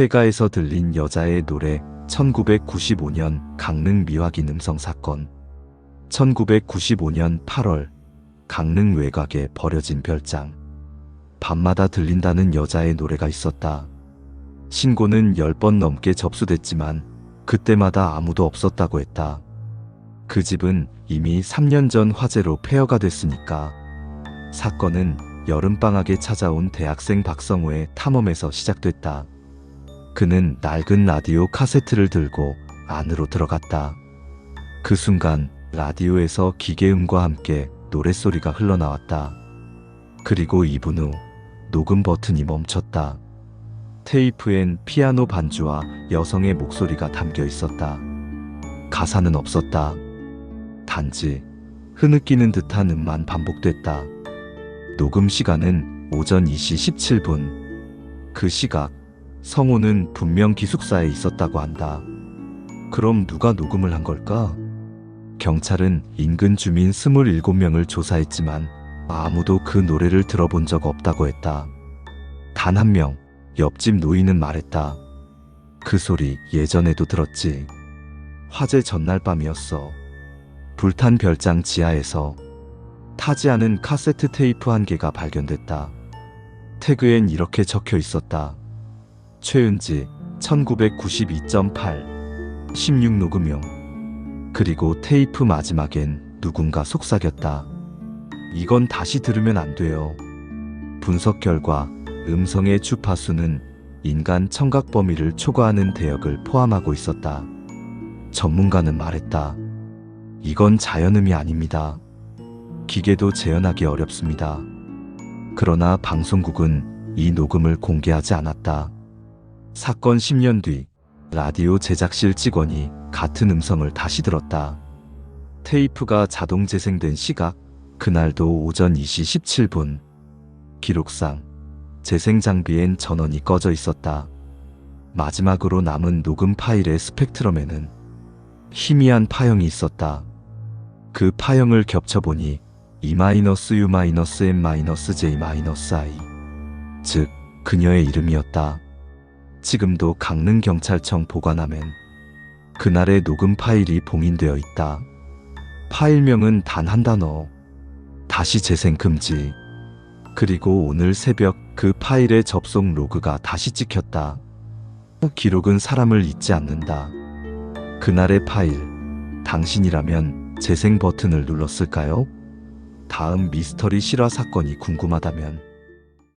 폐가에서 들린 여자의 노래 1995년 강릉 미화기 음성 사건 1995년 8월 강릉 외곽에 버려진 별장 밤마다 들린다는 여자의 노래가 있었다. 신고는 10번 넘게 접수됐지만 그때마다 아무도 없었다고 했다. 그 집은 이미 3년 전 화재로 폐허가 됐으니까 사건은 여름방학에 찾아온 대학생 박성우의 탐험에서 시작됐다. 그는 낡은 라디오 카세트를 들고 안으로 들어갔다. 그 순간 라디오에서 기계음과 함께 노랫소리가 흘러나왔다. 그리고 2분 후 녹음 버튼이 멈췄다. 테이프엔 피아노 반주와 여성의 목소리가 담겨 있었다. 가사는 없었다. 단지 흐느끼는 듯한 음만 반복됐다. 녹음 시간은 오전 2시 17분. 그 시각, 성우는 분명 기숙사에 있었다고 한다. 그럼 누가 녹음을 한 걸까? 경찰은 인근 주민 27명을 조사했지만 아무도 그 노래를 들어본 적 없다고 했다. 단 한 명, 옆집 노인은 말했다. 그 소리 예전에도 들었지. 화재 전날 밤이었어. 불탄 별장 지하에서 타지 않은 카세트 테이프 한 개가 발견됐다. 태그엔 이렇게 적혀 있었다. 최은지 1992.8 16 녹음용 그리고 테이프 마지막엔 누군가 속삭였다. 이건 다시 들으면 안 돼요. 분석 결과 음성의 주파수는 인간 청각 범위를 초과하는 대역을 포함하고 있었다. 전문가는 말했다. 이건 자연음이 아닙니다. 기계도 재현하기 어렵습니다. 그러나 방송국은 이 녹음을 공개하지 않았다. 사건 10년 뒤 라디오 제작실 직원이 같은 음성을 다시 들었다. 테이프가 자동 재생된 시각, 그날도 오전 2시 17분. 기록상 재생 장비엔 전원이 꺼져 있었다. 마지막으로 남은 녹음 파일의 스펙트럼에는 희미한 파형이 있었다. 그 파형을 겹쳐보니 E-U-M-J-I, 즉 그녀의 이름이었다. 지금도 강릉경찰청 보관함엔 그날의 녹음 파일이 봉인되어 있다. 파일명은 단 한 단어. 다시 재생 금지. 그리고 오늘 새벽 그 파일의 접속 로그가 다시 찍혔다. 기록은 사람을 잊지 않는다. 그날의 파일. 당신이라면 재생 버튼을 눌렀을까요? 다음 미스터리 실화 사건이 궁금하다면